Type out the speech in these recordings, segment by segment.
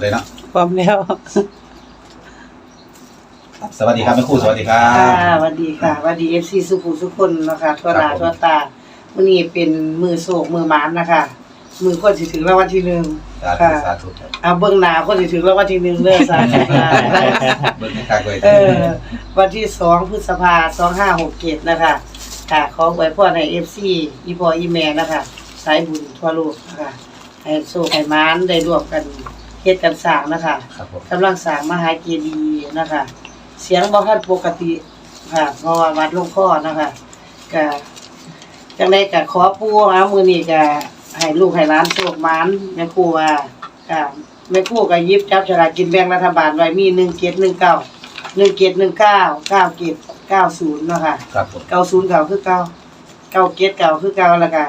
เลยเนาะพร้อมแล้วครับสวัสดีครับแม่ครูสวัสดีครัค่ะบ สวัสดีค่ะสวัสดีเอฟซีสุภูสุคนนะคะทั่วหน้าครับผมทั่วตาวันนี้เป็นมือโศกมือหมานนะคะ มือคนสิถึงรางวัลที่หนึ่งสาธุค่ะสาธุครับเอาเบื้องหน้าคนสิถึงรางวัลที่หนึ่งเลยสาธุค่ะเบิ้งให้กากเลยเออวันที่สองพฤษภาสองห้าหกเจ็ดนะคะค่ะขอไว้พ่อในเอฟซีอีพออีแม่นะคะ สายบุญทั่วโลกนะคะให้โศกให้หมานได้ร่วมกัน เฮ็ดกันสร้างนะคะครับผมกำลังสร้างมหาเจดีย์นะคะ เสียงบ่ทันปกติค่ะเพราะว่าวัดหลวงพ่อนะคะก็จังได๋ก็ขอปู่เอามื้อนี้ก็ให้ลูกให้หลานโชคหมานแม่ครูว่าค่ะแม่ครูก็หยิบจับฉลากกินแบ่งรัฐบาลไว้มี1719 1719 9790เนาะค่ะ ครับผม90เก่าคือเก่า97เก่าคือเก่าแล้วก็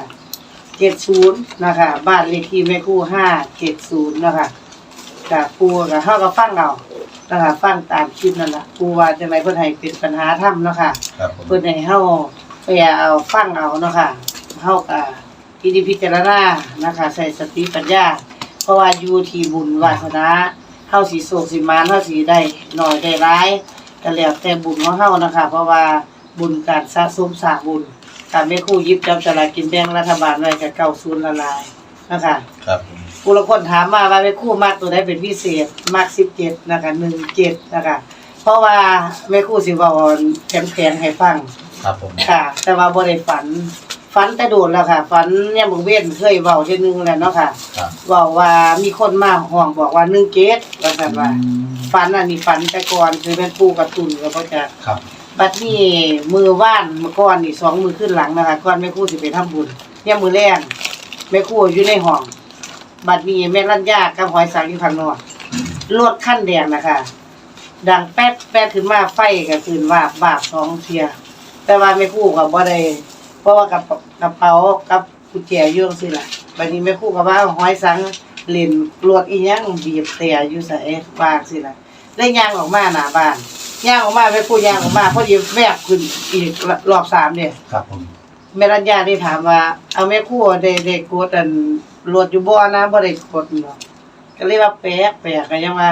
70นะคะบ้านเลขที่แม่ครู570นะคะ กับปูกับเฮาก็ฟังเอานะคะฟังตามคลิปนั่นแหละปูว่าจังไดเพิ่นให้เป็นปัญหาธรรมเนาะค่ะครับผมเพิ่นให้เฮาไปเอาฟังเอาเนาะค่ะเฮาก็พินิพิจารณานะคะ ใส่สติปัญญา เพราะว่าอยู่ที่บุญวาสนาเฮาสิโศกสิมานเฮาสิได้หน้อยได้ร้ายก็แล้วแต่บุญของเฮานะคะ เพราะว่าบุญการสะสมสร้าบุญการแม่คู่ยิบจับฉลากินแบ่งรัฐบาลไว้ก็90ละลายนะคะครับ ผมผู้ละคนถามมาว่าเป็นคู่มากตัวใดเป็นพิเศษมากสิบเจ็ดนะคะหนึ่งเจ็ดนะคะเพราะว่าแม่ครู่สิเว่าแข็งแข็งๆให้ฟังครับผมค่ะ แต่ว่าบ่ได้ฝันฝันแต่โดนแล้วค่ะฝันเนี่ยมึงเว้นเคยเว้าเทื่อนึงแล้วเนาะค่ะครับเว้าว่ามีคนมาห้องบอกว่า1เกตว่าซั่นว่าฝันอันนี้ฝันแต่ก่อนคือเป็นปู่กับตุนก็บ่จักครับบัดนี้มือว่านเมื่อก่อนนี่สองมือขึ้นหลังนะคะก่อนแม่ครู่สิไปทำบุญเนี่ยมือแรงแม่ครู่อยู่ในห้อง บัดนี้แม่รัญญากับหอยสังอยู่ข้างนอกรถขั้นแดงนะคะ ดังแป๊ดแป๊ดขึ้นมาไฟก็ขึ้นวาบบาบสองเทีย แต่ว่าแม่ครู่ก็บ่ได้เพราะว่ากับกระเป๋ากับกุญแจอยู่จังซี่ล่ะบัดนี้แม่ครู่ก็ว่าหอยสังเล่นรถอีหยังบีบแต่อยู่ไสบางซี่ล่ะเลยย่างออกมาหน้าบ้านย่างออกมาไปพูดย่างออกมาพอดีแวบขึ้นอีกรอบสามเนี่ยครับผมแม่รัญญาได้ถามว่า เอาแม่ครู่ได้ได้กดอัน รวดอยู่บ่นะบ่ได้กดเนาะก็เลยว่าแปลกแปลกก็ยังว่า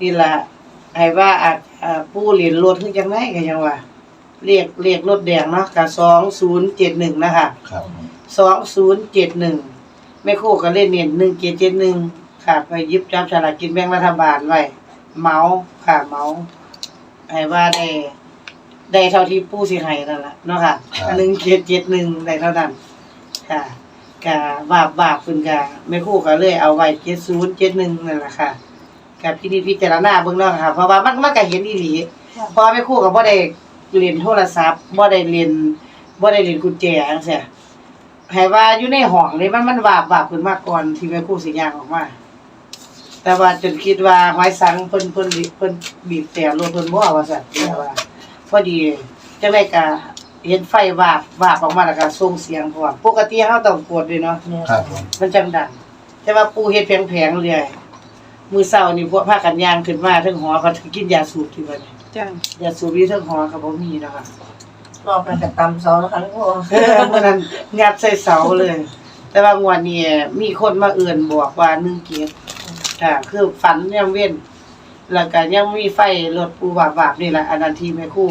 นี่ล่ะให้ว่าอาจอ่าผู้เหรียญรถคือจังไดก็ยังว่าเรียกเรียกรถแดงเนาะก็2071นะคะครับผม2071แม่ครู่ก็เล่นเน้น1771ค่ะไปหยิบจับฉลากกินแบ่งรัฐบาลไว้เมาค่ะเมาให้ว่าได้ได้เท่าที่ปู่สิให้นั่นล่ะเนาะค่ะหนึ่งเจ็ดเจ็ดหนึ่งได้เท่านั้นค่ะ กะบาปบาปเพิ่นกะแม่ครูก็เลยเอาไว้เจ็ดศูนย์เจ็ดหนึ่งนั่นแหละค่ะกับพี่นี่พิจารณาเบิ่งเนาะค่ะ เพราะว่ามันมันก็เห็นอีหลีเพราะว่าแม่ครูก็บ่ได้เล่นโทรศัพท์บ่ได้เล่นบ่ได้เล่นกุญแจจังซี่ให้ว่าอยู่ในห้องนี่มันมันบาปบาปขึ้นมาก่อนที่แม่ครูสิย่างออกมา แต่ว่าจนคิดว่าหอยสังเพิ่นเพิ่นเพิ่นบีบแต่รถเพิ่นบ่ว่าซั่นแต่ว่าพอดีจังได๋ก็ เห็นไฟวาบวาบออกมาแล้วก็ส่งเสียงพร้อมปกติเฮาต้องกดด้วยเนาะครับผมมันจังดังแต่ว่าปูเฮ็ดแผงๆเรื่อยมื้อเช้านี่พวกพากันย่างขึ้นมาเทั้งหอก็กินยาสูบที่บัดนี้จ้ายาสูบอยู่เทั้งหอก็บ่มีนะคะรอบนั้นกับตำเสาแล้วค่ะลูกเออมื้อนั้นงัดใส่เสาเลย แต่ว่างวดนี้มีคนมาเอื่นบอกว่า1เกียรติค่ะคือฝันยังเว้นแล้วก็ยังมีไฟรถปูวาบๆนี่แหละอันนั้นที่แม่ครู่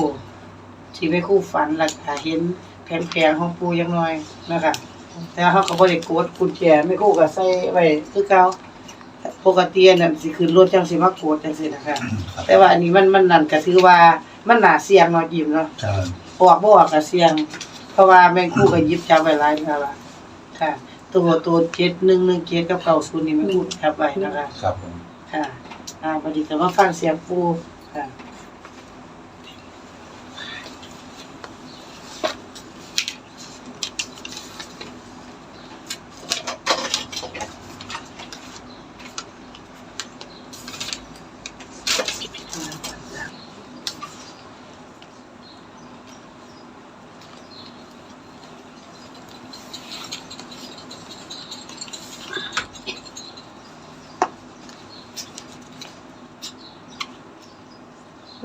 ที่แม่ครู่ฝันแล้วก็เห็นแผงๆของปูยังน้อยนะคะแต่เขาก็บ่ได้กดกุญแจแม่ครู่ก็ใส่ไว้คือเก่าปกติอันนั่นสิขึ้นรถจังสิมากดจังซี่นะคะครับแต่ว่าอันนี้มันมันนั่นก็ถือว่ามันน่าเสี่ยงเนาะยิ้มเนาะครับออกบ่ออกก็เสี่ยง เพราะว่าแม่ครู่ก็หยิบจับไว้หลายแล้วล่ะค่ะตัวตัว7117กับ90นี่แม่ครู่จับไว้นะคะ ครับผมค่ะอ่าพอดีก็มาฟังเสียงปูค่ะ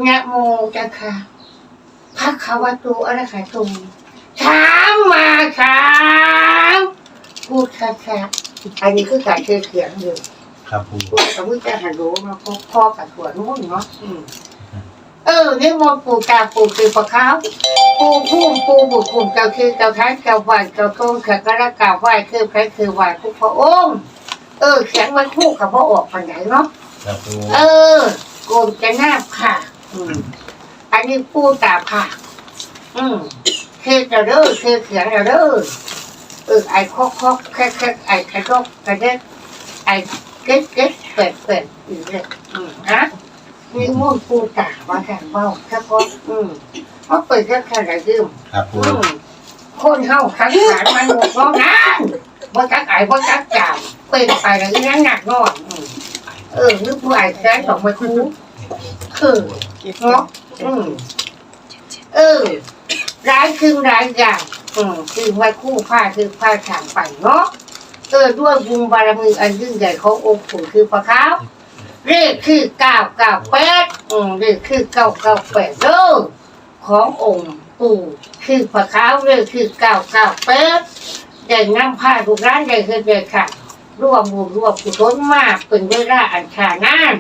นะโมจังค่ะพระคาวะโตอะระหะโตช้างมาช้างพูดค่ะค่ะอันนี้คือการเชื่อเขียนอยู่ครับปูตัวกับมือจะหันรู้มาพบพ่อกับถั่วนู่นเนาะอืมเออนี่มองปูตาปูคือปลาขาวปูพุ่มปูบุตรปุ่มเจ้าคือเจ้าท้ายเจ้าไหวเจ้าทงเขกระกาไหวคือใครคือไหวทุกพระองค์เออเขียนไว้คู่กับพระออกปันไหนเนาะครับปูเออโกนจะหน้าผ่า อืมอันนี้ปูตาผ่าอืมคือจะเด้อคือเขียนจะเด้อเออไอ้คอกคอกแค่แค่ไอ้กระดกกระเด็ดไอ้เก็ดเก็ดเป็ดเป็ดอีกเลยอืมฮะนี่มุ่นปูตาว่าแข่งเบ้าแค่ก็อืมเพราะเปิดแค่แค่ไหนยืมครับปูอืมคนเฮาขันขานมันหมดร้องนั้นบ่จักไอ้บ่จักจามเป็นไปแล้วยังหนักนอนอืมเออนึกว่าไอ้แค่สองไม่คุ้มคือ เนาะอืมเออร้ายคือร้ายอย่างอืมคือไว้คู่ผ้าคือผ้าฉางไปเนาะเออด้วยบุญบารมีอันยิ่งใหญ่ขององค์ปู่คือพระเขาเรียกคือเก้าเก้าแปดอืมเรียกคือเก้าเก้าแปดเด้อขององค์ปู่คือพระเขาเรียกคือเก้าเก้าแปดได้นำผ้าทุกร้านได้คือเด็ดค่ะร่วมบุญร่วมกุศลมากเป็นเวลาอันชานาน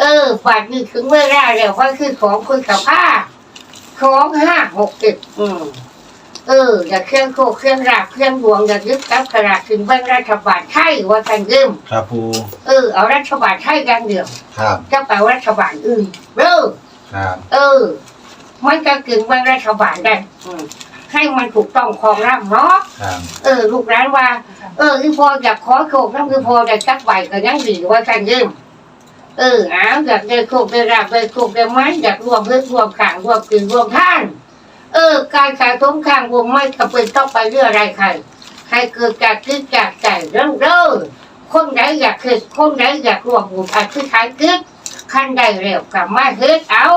เออฝากนี่ถึงเวลาแล้วว่าคือของคุณกับผ้าของห้าหกเจ็ดอืมเอออย่าเครื่องโคกเครื่องรากเครื่องดวงอย่ายึดกับกระดาษถึงเบื้องรัฐบาลไทยว่ากันยืมครับปูเออเอารัฐบาลไทยอย่างเดียวครับจะไปรัฐบาลอื่นเด้อครับเออมันจะกึ่งเบื้องรัฐบาลได้อืมให้มันถูกต้องของร่ำเนาะครับเออลูกร้านว่า เอออีพออยากขอโชคน้ำคือพอได้จักใบก็ยังดีว่ากันยืม เอออ้าวอยากได้โชคได้ราบได้โชคได้ไม้อยากรวมเพื่อรวมข่างรวมกลืนรวมท่าน เออ การขายทงข้างวงไม่จำเป็นต้องไปเรื่องอะไรใครใครเกิดจากคิดจากใจเริ่มเริ่มคนไหนอยากคิดคนไหนอยากรวมบุญอธิษฐานคิดขั้นใดเร็วกับมาเฮ็ดเอา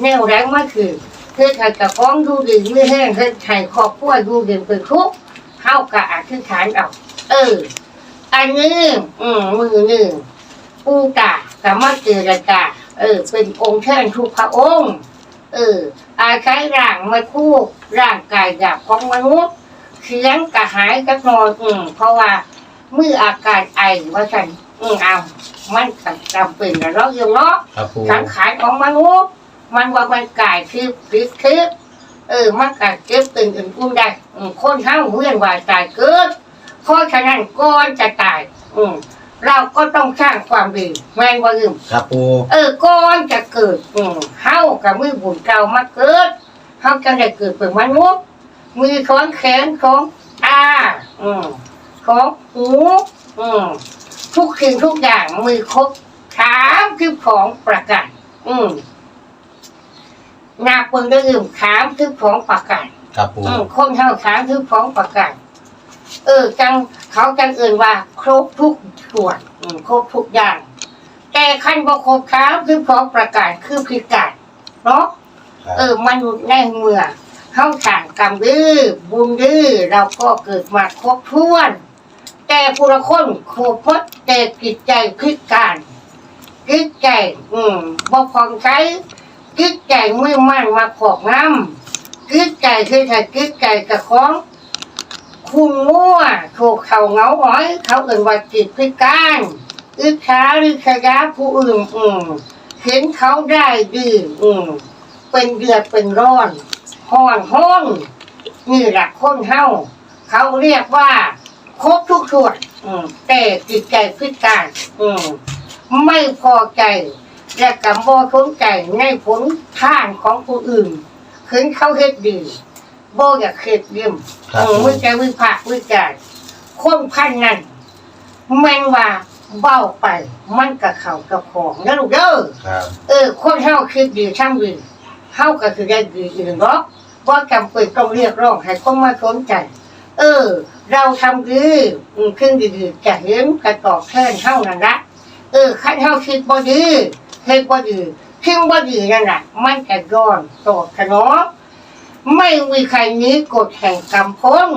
แนวแรงมาคือเฮ็ดให้กับของดูดีไม่แห้งเฮ็ดให้ครอบครัวดูดีเป็นทุกเข้ากับอธิษฐานเอา เออ อันนี้ อืมมือหนึ่งปูตา สามารถเจรจาเออ เป็นองค์เชิญทุกพระองค์ เออ อาใช้ร่างมาคู่ร่างกายหยาบของมนุษย์เสียงกระหายกระนอนอืมเพราะว่าเมื่ออาการไอว่าฉันอืมเอามันก็จำเป็นนะเนาะโยังเนาะครับปูสังขารของมนุษย์มันว่ามันกายคือพิษคือเออมันกัดเก็บเป็นอื่นอุ้มได้ อืมคนเฮาเวียนวายตายเกิดเพราะฉะนั้นก่อนจะตาย อืม เราก็ต้องสร้างความดีแม่นว่าลืมครับปูเออก่อนจะเกิดอืมเฮากับมือบุญเก่ามาเกิดเฮาจะได้เกิดเป็นมนุษย์มือของแขนของตาอืมของหูอืมทุกสิ่งทุกอย่างมือครบถามคือของประกันอืมนาเปิงได้ยืมถามคือของประกันครับปูอืมคนเฮาถามคือของประกัน เออจังเขาจังเอื่นว่า ครบทุกส่วนอืมครบทุกอย่าง แต่ขั้นบ่ครบถามคือของประกันคือพิการเนาะครับเออมนุษย์ในเมื่อเข้าทางกรรมดื้อบุญดื้อเราก็เกิดมาครบถ้วน แต่ผู้ละคนโคพดแต่จิตใจพิการจิตใจ อืมบ่พองใช้จิตใจมือมั่นมาขอบน้ำจิตใจคือถ้าจิตใจกับของ คุณมั่วถูกเขาเงาหอย เขาเอ่นว่าจิตพิการอึดช้าหรือขยะผู้อื่นอืมเห็นเขาได้ดีอืมเป็นเดือดเป็นร้อนห้อนห้องนี่แหละคนเฮาเขาเรียกว่าครบทุกส่วนอืมแต่จิตใจพิการอืมไม่พอใจ และกับโมสนใจในผลท่านของผู้อื่นถึงเขาเฮ็ดดี โบอยากเฮ็ดเยี่ยมครับอืมปูวิจัยวิพากษ์วิจารณ์คนพันนั้นแม่งว่าเบ้าไป มันกับเขากับของนะลูกเด้อ ครับ เออ คนเฮาคิดดีช่างดีเฮาก็คือได้ดีอื่นเนาะว่าจำเป็นต้องเรียกร้องให้คนมาสนใจ เออ เราทำดีอืมขึ้นดีๆจะเห็นกระตอบแทนเฮานั่นละเออคันเฮาคิดบ่ดีเฮ็ดบ่ดีคิดบ่ดีนั่นน่ะ มันจะย้อนตอบสนอง ไม่มีใครนี้กฎแห่งกรรมพ้น